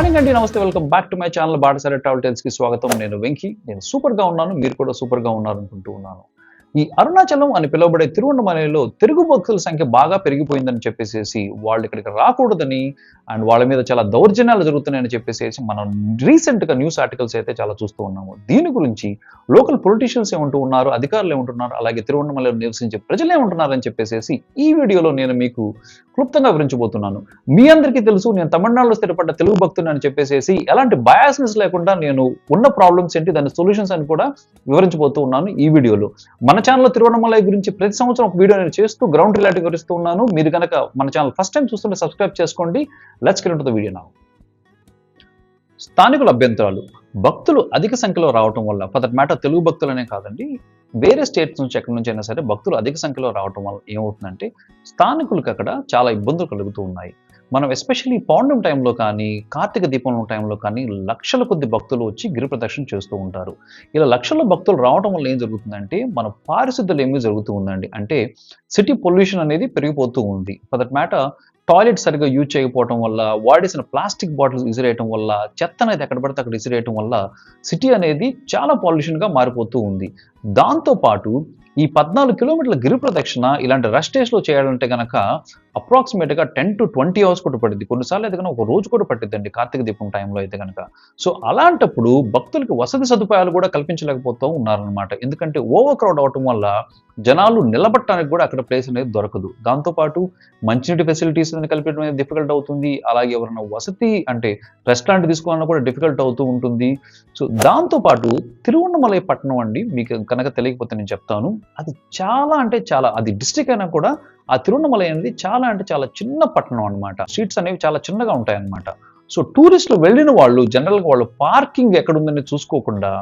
Morning అండి నమస్తే welcome back to my channel Batasari travel టెల్స్కి స్వాగతం. నేను వెంకీ నేను సూపర్గా ఉన్నాను మీరు కూడా సూపర్గా ఉన్నారు అనుకుంటూ ఉన్నాను. ఈ అరుణాచలం అని పిలువబడే తిరువన్నమలైలో తెలుగు భక్తుల సంఖ్య బాగా పెరిగిపోయిందని చెప్పేసి వాళ్ళు ఇక్కడికి రాకూడదని అండ్ వాళ్ళ మీద చాలా దౌర్జన్యాలు జరుగుతున్నాయని చెప్పేసి మనం రీసెంట్గా న్యూస్ ఆర్టికల్స్ అయితే చాలా చూస్తూ ఉన్నాము. దీని గురించి లోకల్ పొలిటీషియన్స్ ఏమంటూ ఉన్నారు అధికారులు ఏమంటున్నారు అలాగే తిరువన్నమలలో నివసించే ప్రజలు ఏమంటున్నారని చెప్పేసి ఈ వీడియోలో నేను మీకు క్లుప్తంగా వివరించబోతున్నాను. మీ అందరికీ తెలుసు నేను తమిళనాడులో స్థిరపడ్డ తెలుగు భక్తుని అని చెప్పేసి ఎలాంటి బయాస్నెస్ లేకుండా నేను ఉన్న ప్రాబ్లమ్స్ ఏంటి దాని సొల్యూషన్స్ అని కూడా వివరించబోతూ ఉన్నాను ఈ వీడియోలో. మన ఛానల్లో తిరువణమలై గురించి ప్రతి సంవత్సరం ఒక వీడియో నేను చేస్తూ గ్రౌండ్ రిలేటివ్ వివరిస్తూ ఉన్నాను. మీరు కనుక మన ఛానల్ ఫస్ట్ టైం చూస్తుంటే సబ్స్క్రైబ్ చేసుకోండి. లెట్స్ గెట్ ద వీడియో నా స్థానికుల అభ్యంతరాలు. భక్తులు అధిక సంఖ్యలో రావటం వల్ల ఫర్ మ్యాటర్ తెలుగు భక్తులనే కాదండి వేరే స్టేట్స్ నుంచి ఎక్కడి నుంచి అయినా సరే భక్తులు అధిక సంఖ్యలో రావటం వల్ల ఏమవుతుందంటే స్థానికులకు అక్కడ చాలా ఇబ్బందులు కలుగుతూ ఉన్నాయి. మనం ఎస్పెషల్లీ పౌర్ణమి టైంలో కానీ కార్తీక దీపంలో టైంలో కానీ లక్షల కొద్ది భక్తులు వచ్చి గిరి ప్రదక్షిణ చేస్తూ ఉంటారు. ఇలా లక్షల భక్తులు రావడం వల్ల ఏం జరుగుతుందంటే మన పారిశుద్ధ్యం ఏమీ జరుగుతూ ఉందండి. అంటే సిటీ పొల్యూషన్ అనేది పెరిగిపోతూ ఉంది. ఫర్ దట్ మ్యాటర్ టాయిలెట్ సరిగ్గా యూజ్ చేయకపోవడం వల్ల వాడేసిన ప్లాస్టిక్ బాటిల్స్ విసిరేయటం వల్ల చెత్త అనేది ఎక్కడ పడితే అక్కడ విసిరేయటం వల్ల సిటీ అనేది చాలా పాల్యూషన్గా మారిపోతూ ఉంది. దాంతోపాటు ఈ పద్నాలుగు కిలోమీటర్ల గిరి ప్రదక్షిణ ఇలాంటి రష్ డేస్లో చేయాలంటే కనుక అప్రాక్సిమేట్గా టెన్ టు ట్వంటీ అవర్స్ కూడా పడుద్ది. కొన్నిసార్లు అయితే కనుక ఒక రోజు కూడా పట్టిద్దండి. కార్తీక దీపం టైంలో అయితే కనుక. సో అలాంటప్పుడు భక్తులకు వసతి సదుపాయాలు కూడా కల్పించలేకపోతూ ఉన్నారనమాట ఎందుకంటే ఓవర్ క్రౌడ్ అవటం వల్ల జనాలు నిలబట్టడానికి కూడా అక్కడ ప్లేస్ అనేది దొరకదు. దాంతోపాటు మంచినీటి ఫెసిలిటీస్ అనేది కల్పించడం అనేది డిఫికల్ట్ అవుతుంది. అలాగే ఎవరైనా వసతి అంటే రెస్టారెంట్ తీసుకోవాలన్నా కూడా డిఫికల్ట్ అవుతూ ఉంటుంది. సో దాంతోపాటు తిరువన్నమలై పట్టణం అండి. మీకు కనుక తెలియకపోతే నేను చెప్తాను. అది చాలా అంటే చాలా అది డిస్టిక్ అయినా కూడా ఆ తిరువണ്ണమలై అనేది చాలా అంటే చాలా చిన్న పట్టణం అనమాట స్ట్రీట్స్ అనేవి చాలా చిన్నగా ఉంటాయన్నమాట. సో టూరిస్టులు వెళ్ళిన వాళ్ళు జనరల్గా వాళ్ళు పార్కింగ్ ఎక్కడుందని చూసుకోకుండా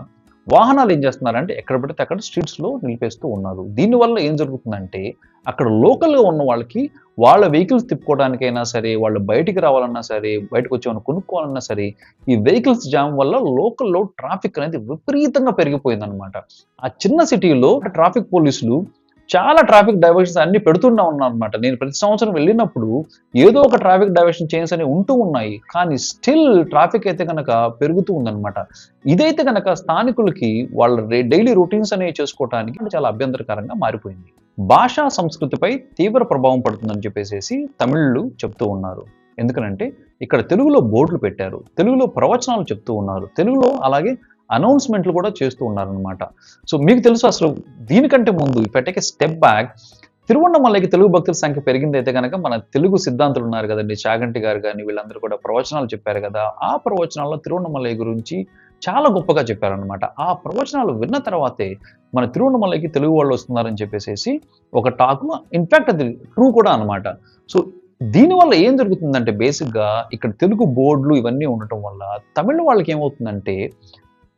వాహనాలు ఏం చేస్తున్నారంటే ఎక్కడ పడితే అక్కడ స్ట్రీట్స్లో నిలిపేస్తూ ఉన్నారు. దీనివల్ల ఏం జరుగుతుందంటే అక్కడ లోకల్గా ఉన్న వాళ్ళకి వాళ్ళ వెహికల్స్ తిప్పుకోవడానికైనా సరే వాళ్ళు బయటికి రావాలన్నా సరే బయటకు వచ్చి కొనుక్కోవాలన్నా సరే ఈ వెహికల్స్ జామ్ వల్ల లోకల్లో ట్రాఫిక్ అనేది విపరీతంగా పెరిగిపోయిందనమాట ఆ చిన్న సిటీలో ట్రాఫిక్ పోలీసులు చాలా ట్రాఫిక్ డైవర్షన్స్ అన్ని పెడుతూనే ఉన్నాను అనమాట నేను ప్రతి సంవత్సరం వెళ్ళినప్పుడు ఏదో ఒక ట్రాఫిక్ డైవర్షన్ చేంజ్ అనేవి ఉంటూ ఉన్నాయి. కానీ స్టిల్ ట్రాఫిక్ అయితే కనుక పెరుగుతూ ఉందన్నమాట. ఇదైతే కనుక స్థానికులకి వాళ్ళ డైలీ రొటీన్స్ అనేవి చేసుకోవడానికి చాలా అభ్యంతరకరంగా మారిపోయింది. భాషా సంస్కృతిపై తీవ్ర ప్రభావం పడుతుందని చెప్పేసి తమిళులు చెప్తూ ఉన్నారు. ఎందుకనంటే ఇక్కడ తెలుగులో బోర్డులు పెట్టారు. తెలుగులో ప్రవచనాలు చెప్తూ ఉన్నారు. తెలుగులో అలాగే అనౌన్స్మెంట్లు కూడా చేస్తూ ఉన్నారనమాట సో మీకు తెలుసు అసలు దీనికంటే ముందు ఇఫ్ స్టెప్ బ్యాక్ తిరువన్నమలైకి తెలుగు భక్తుల సంఖ్య పెరిగిందైతే కనుక మన తెలుగు సిద్ధాంతులు ఉన్నారు కదండి. చాగంటి గారు కానీ వీళ్ళందరూ కూడా ప్రవచనాలు చెప్పారు కదా. ఆ ప్రవచనాల్లో తిరువన్నమలై గురించి చాలా గొప్పగా చెప్పారనమాట ఆ ప్రవచనాలు విన్న తర్వాతే మన తిరువన్నమలైకి తెలుగు వాళ్ళు వస్తున్నారని చెప్పేసి ఒక టాక్ ఇన్ఫ్యాక్ట్ అది ట్రూ కూడా అనమాట సో దీనివల్ల ఏం జరుగుతుందంటే బేసిక్గా ఇక్కడ తెలుగు బోర్డులు ఇవన్నీ ఉండటం వల్ల తమిళ వాళ్ళకి ఏమవుతుందంటే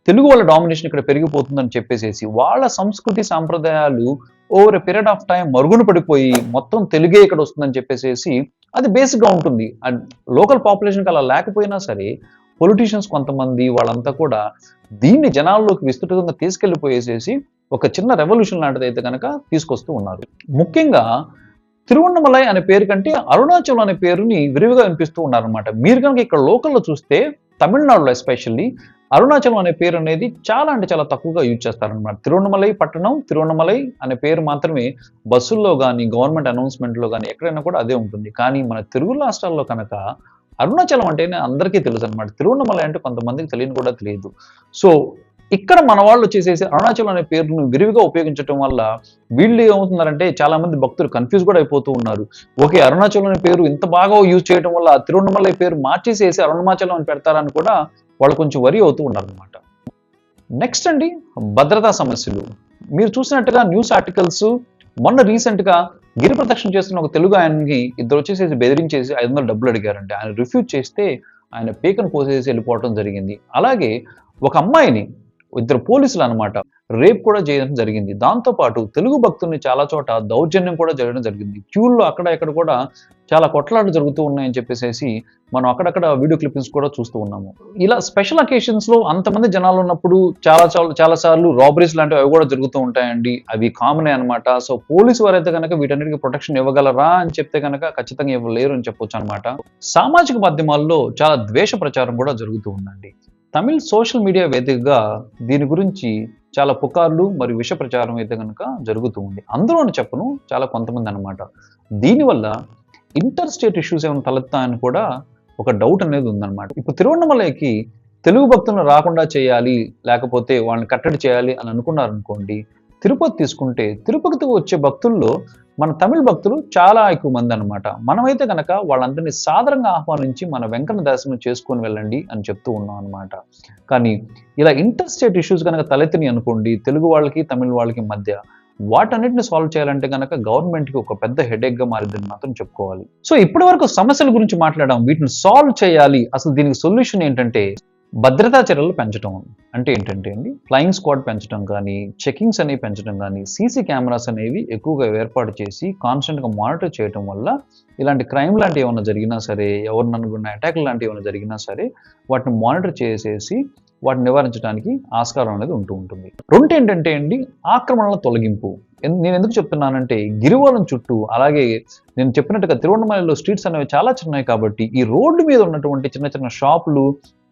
తెలుగు వాళ్ళ డామినేషన్ ఇక్కడ పెరిగిపోతుందని చెప్పేసేసి వాళ్ళ సంస్కృతి సాంప్రదాయాలు over a period of time మరుగున పడిపోయి మొత్తం తెలుగే ఇక్కడ వస్తుందని చెప్పేసేసి అది బేసిక్గా ఉంటుంది. అండ్ లోకల్ పాపులేషన్కి అలా లేకపోయినా సరే పొలిటీషియన్స్ కొంతమంది వాళ్ళంతా కూడా దీన్ని జనాల్లోకి విస్తృతంగా తీసుకెళ్ళిపోయేసేసి ఒక చిన్న రెవల్యూషన్ లాంటిది అయితే కనుక తీసుకొస్తూ ఉన్నారు. ముఖ్యంగా తిరువన్నమలై అనే పేరు కంటే అరుణాచలం అనే పేరుని విరివిగా వినిపిస్తూ ఉన్నారనమాట మీరు కనుక ఇక్కడ లోకల్లో చూస్తే తమిళనాడులో ఎస్పెషల్లీ అరుణాచలం అనే పేరు అనేది చాలా అంటే చాలా తక్కువగా యూజ్ చేస్తారనమాట తిరువణమలై పట్టణం తిరువణమలై అనే పేరు మాత్రమే బస్సుల్లో కానీ గవర్నమెంట్ అనౌన్స్మెంట్లో కానీ ఎక్కడైనా కూడా అదే ఉంటుంది. కానీ మన తెలుగు రాష్ట్రాల్లో కనుక అరుణాచలం అంటేనే అందరికీ తెలుసు అనమాట తిరువణమలై అంటే కొంతమందికి తెలియని కూడా తెలియదు. సో ఇక్కడ మన వాళ్ళు వచ్చేసేసి అరుణాచలం అనే పేరును విరివిగా ఉపయోగించడం వల్ల వీళ్ళు ఏమవుతున్నారంటే చాలా మంది భక్తులు కన్ఫ్యూజ్ కూడా అయిపోతూ ఉన్నారు. ఓకే అరుణాచలం అనే పేరు ఇంత బాగా యూజ్ చేయడం వల్ల తిరువణమలై పేరు మార్చేసేసి అరుణమాచలం అని పెడతారని కూడా వాళ్ళు కొంచెం వరి అవుతూ ఉన్నారనమాట నెక్స్ట్ అండి భద్రతా సమస్యలు. మీరు చూసినట్టుగా న్యూస్ ఆర్టికల్స్ మొన్న రీసెంట్గా గిరి ప్రదక్షిణ చేస్తున్న ఒక తెలుగు ఆయనకి ఇద్దరు వచ్చేసేసి బెదిరించేసి ఐదు వందలు డబ్బులు అడిగారంటే. ఆయన రిఫ్యూజ్ చేస్తే ఆయన పీకను కోసేసి వెళ్ళిపోవడం జరిగింది. అలాగే ఒక అమ్మాయిని ఇద్దరు పోలీసులు అనమాట రేప్ కూడా చేయడం జరిగింది. దాంతోపాటు తెలుగు భక్తుల్ని చాలా చోట దౌర్జన్యం కూడా జరగడం జరిగింది. క్యూల్లో అక్కడ ఇక్కడ కూడా చాలా కొట్లాటలు జరుగుతూ ఉన్నాయని చెప్పేసి మనం అక్కడక్కడ వీడియో క్లిప్పింగ్స్ కూడా చూస్తూ ఉన్నాము. ఇలా స్పెషల్ అకేషన్స్లో అంతమంది జనాలు ఉన్నప్పుడు చాలా చాలా చాలా సార్లు రాబరీస్ లాంటివి అవి కూడా జరుగుతూ ఉంటాయండి. అవి కామనే అన్నమాట. సో పోలీసు వారైతే కనుక వీటన్నిటికీ ప్రొటెక్షన్ ఇవ్వగలరా అని చెప్తే కనుక ఖచ్చితంగా ఇవ్వలేరు అని చెప్పొచ్చు అనమాట సామాజిక మాధ్యమాల్లో చాలా ద్వేష ప్రచారం కూడా జరుగుతూ ఉందండి. తమిళ్ సోషల్ మీడియా వేదికగా దీని గురించి చాలా పుకార్లు మరియు విష ప్రచారం అయితే కనుక జరుగుతూ ఉంది. అందులోని చెప్పను చాలా కొంతమంది అనమాట దీనివల్ల ఇంటర్ స్టేట్ ఇష్యూస్ ఏమైనా తలెత్తాయని కూడా ఒక డౌట్ అనేది ఉందన్నమాట. ఇప్పుడు తిరువన్నమలైకి తెలుగు భక్తులను రాకుండా చేయాలి లేకపోతే వాళ్ళని కట్టడి చేయాలి అని అనుకున్నారనుకోండి తిరుపతి తీసుకుంటే తిరుపతికి వచ్చే భక్తుల్లో మన తమిళ భక్తులు చాలా ఎక్కువ మంది అనమాట మనమైతే కనుక వాళ్ళందరినీ సాధారణంగా ఆహ్వానించి మన వెంకట దర్శనం చేసుకొని వెళ్ళండి అని చెప్తూ ఉన్నాం అనమాట కానీ ఇలా ఇంటర్ స్టేట్ ఇష్యూస్ కనుక తలెత్తిని అనుకోండి తెలుగు వాళ్ళకి తమిళ వాళ్ళకి మధ్య వాటన్నిటిని సాల్వ్ చేయాలంటే కనుక గవర్నమెంట్కి ఒక పెద్ద హెడేక్గా మారిందని మాత్రం చెప్పుకోవాలి. సో ఇప్పటి వరకు సమస్యల గురించి మాట్లాడడం వీటిని సాల్వ్ చేయాలి. అసలు దీనికి సొల్యూషన్ ఏంటంటే భద్రతా చర్యలు పెంచడం అంటే ఏంటంటే అండి ఫ్లయింగ్ స్క్వాడ్ పెంచడం కానీ చెకింగ్స్ అనేవి పెంచడం కానీ సీసీ కెమెరాస్ అనేవి ఎక్కువగా ఏర్పాటు చేసి కాన్స్టెంట్గా మానిటర్ చేయడం వల్ల ఇలాంటి క్రైమ్ లాంటివి ఏమైనా జరిగినా సరే ఎవరిని అనుకున్న అటాక్ లాంటివి ఏమైనా జరిగినా సరే వాటిని మానిటర్ చేసేసి వాటిని నివారించడానికి ఆస్కారం అనేది ఉంటూ ఉంటుంది. రెండు ఏంటంటే అండి ఆక్రమణల తొలగింపు. నేను ఎందుకు చెప్తున్నానంటే గిరివలం చుట్టూ అలాగే నేను చెప్పినట్టుగా తిరువണ്ണామలలో స్ట్రీట్స్ అనేవి చాలా చిన్నవి కాబట్టి ఈ రోడ్డు మీద ఉన్నటువంటి చిన్న చిన్న షాపులు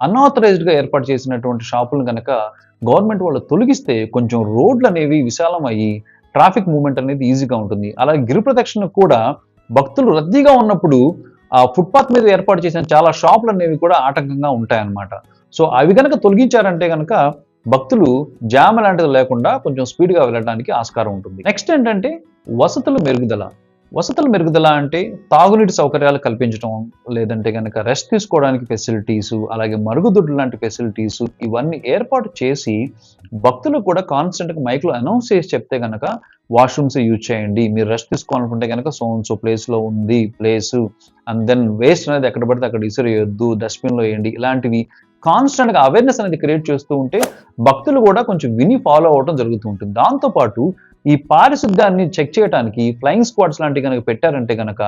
అన్ఆథరైజ్డ్గా ఏర్పాటు చేసినటువంటి షాపులు కనుక గవర్నమెంట్ వాళ్ళు తొలగిస్తే కొంచెం రోడ్లు అనేవి విశాలం అయ్యి ట్రాఫిక్ మూవ్మెంట్ అనేది ఈజీగా ఉంటుంది. అలాగే గిరి ప్రదక్షిణ కూడా భక్తులు రద్దీగా ఉన్నప్పుడు ఆ ఫుట్పాత్ మీద ఏర్పాటు చేసిన చాలా షాపులు అనేవి కూడా ఆటంకంగా ఉంటాయన్నమాట. సో అవి కనుక తొలగించారంటే కనుక భక్తులు జామ్ లాంటిది లేకుండా కొంచెం స్పీడ్గా వెళ్ళడానికి ఆస్కారం ఉంటుంది. నెక్స్ట్ ఏంటంటే వసతుల మెరుగుదల. వసతుల మెరుగుదల అంటే తాగునీటి సౌకర్యాలు కల్పించడం లేదంటే కనుక రెస్ట్ తీసుకోవడానికి ఫెసిలిటీస్ అలాగే మరుగుదొడ్లు లాంటి ఫెసిలిటీస్ ఇవన్నీ ఏర్పాటు చేసి భక్తులు కూడా కాన్స్టెంట్గా మైక్లో అనౌన్స్ చేసి చెప్తే కనుక వాష్రూమ్స్ యూజ్ చేయండి మీరు రెస్ట్ తీసుకోవాలనుకుంటే కనుక సో సో ప్లేస్లో ఉంది ప్లేస్ అండ్ దెన్ వేస్ట్ అనేది ఎక్కడ పడితే అక్కడ ఇసురేయొద్దు డస్ట్బిన్లో వేయండి ఇలాంటివి కాన్స్టెంట్గా అవేర్నెస్ అనేది క్రియేట్ చేస్తూ ఉంటే భక్తులు కూడా కొంచెం విని ఫాలో అవ్వడం జరుగుతూ ఉంటుంది. దాంతోపాటు ఈ పారిశుద్ధ్యాన్ని చెక్ చేయడానికి ఫ్లయింగ్ స్క్వాడ్స్ లాంటివి కనుక పెట్టారంటే కనుక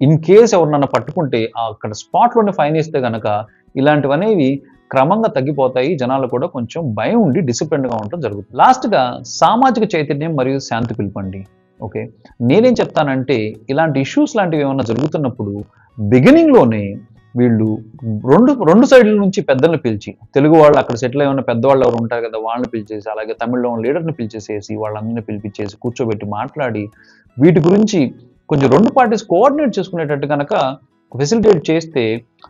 ఇన్ కేస్ ఎవరినన్నా పట్టుకుంటే అక్కడ స్పాట్లోనే ఫైన్ వేస్తే కనుక ఇలాంటివనేవి క్రమంగా తగ్గిపోతాయి. జనాలు కూడా కొంచెం భయం ఉండి డిసిప్లిన్గా ఉండటం జరుగుతుంది. లాస్ట్గా సామాజిక చైతన్యం మరియు శాంతి పిలుపండి. ఓకే నేనేం చెప్తానంటే ఇలాంటి ఇష్యూస్ లాంటివి ఏమైనా జరుగుతున్నప్పుడు బిగినింగ్లోనే వీళ్ళు రెండు రెండు సైడ్ల నుంచి పెద్దల్ని పిలిచి తెలుగు వాళ్ళు అక్కడ సెటిల్ అయిన పెద్దవాళ్ళు ఎవరు ఉంటారు కదా వాళ్ళని పిలిచేసి అలాగే తమిళ్ళో ఉన్న లీడర్ని పిలిచేసేసి వాళ్ళందరినీ పిలిపించేసి కూర్చోబెట్టి మాట్లాడి వీటి గురించి కొంచెం రెండు పార్టీస్ కోఆర్డినేట్ చేసుకునేటట్టు కనుక ఫెసిలిటేట్ చేస్తే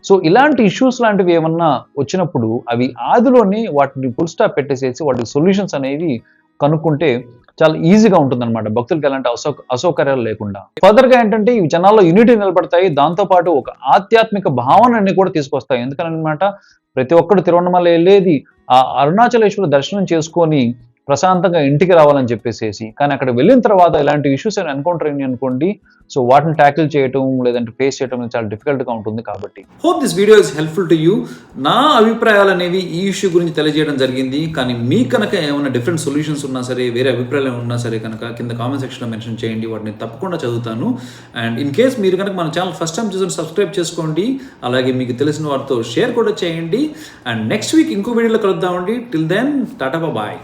సో ఇలాంటి ఇష్యూస్ లాంటివి ఏమన్నా వచ్చినప్పుడు అవి ఆదిలోనే వాటిని ఫుల్ స్టాప్ పెట్టేసేసి వాటి సొల్యూషన్స్ అనేవి కనుక్కుంటే చాలా ఈజీగా ఉంటుందన్నమాట. భక్తులకు ఎలాంటి అసౌ అసౌకర్యాలు లేకుండా. ఫర్దర్గా ఏంటంటే ఇవి జనాల్లో యూనిటీ నిలబడతాయి. దాంతో పాటు ఒక ఆధ్యాత్మిక భావనని కూడా తీసుకొస్తాయి. ఎందుకనమాట ప్రతి ఒక్కరు తిరువన్నమల వెళ్ళేది ఆ అరుణాచలేశ్వర దర్శనం చేసుకొని ప్రశాంతంగా ఇంటికి రావాలని చెప్పేసేసి కానీ అక్కడ వెళ్ళిన తర్వాత ఇలాంటి ఇష్యూస్ ఎన్కౌంటర్ అయ్యి అనుకోండి సో వాటిని ట్యాకిల్ చేయటం లేదంటే ఫేస్ చేయడం అనేది చాలా డిఫికల్ట్గా గా ఉంటుంది కాబట్టి. Hope this video is helpful to you నా అభిప్రాయాలు అనేవి ఈ ఇష్యూ గురించి తెలియజేయడం జరిగింది కానీ మీ కనుక ఏమైనా డిఫరెంట్ సొల్యూషన్స్ ఉన్నా సరే వేరే అభిప్రాయాలు ఉన్నా సరే కనుక కింద కామెంట్ సెక్షన్లో మెన్షన్ చేయండి వాటిని తప్పకుండా చదువుతాను. అండ్ ఇన్ కేస్ మీరు కనుక మన ఛానల్ ఫస్ట్ టైం చూసిన సబ్స్క్రైబ్ చేసుకోండి అలాగే మీకు తెలిసిన వారితో షేర్ కూడా చేయండి. అండ్ నెక్స్ట్ వీక్ ఇంకో వీడియోలో కలుద్దామండి. Till then Tata bye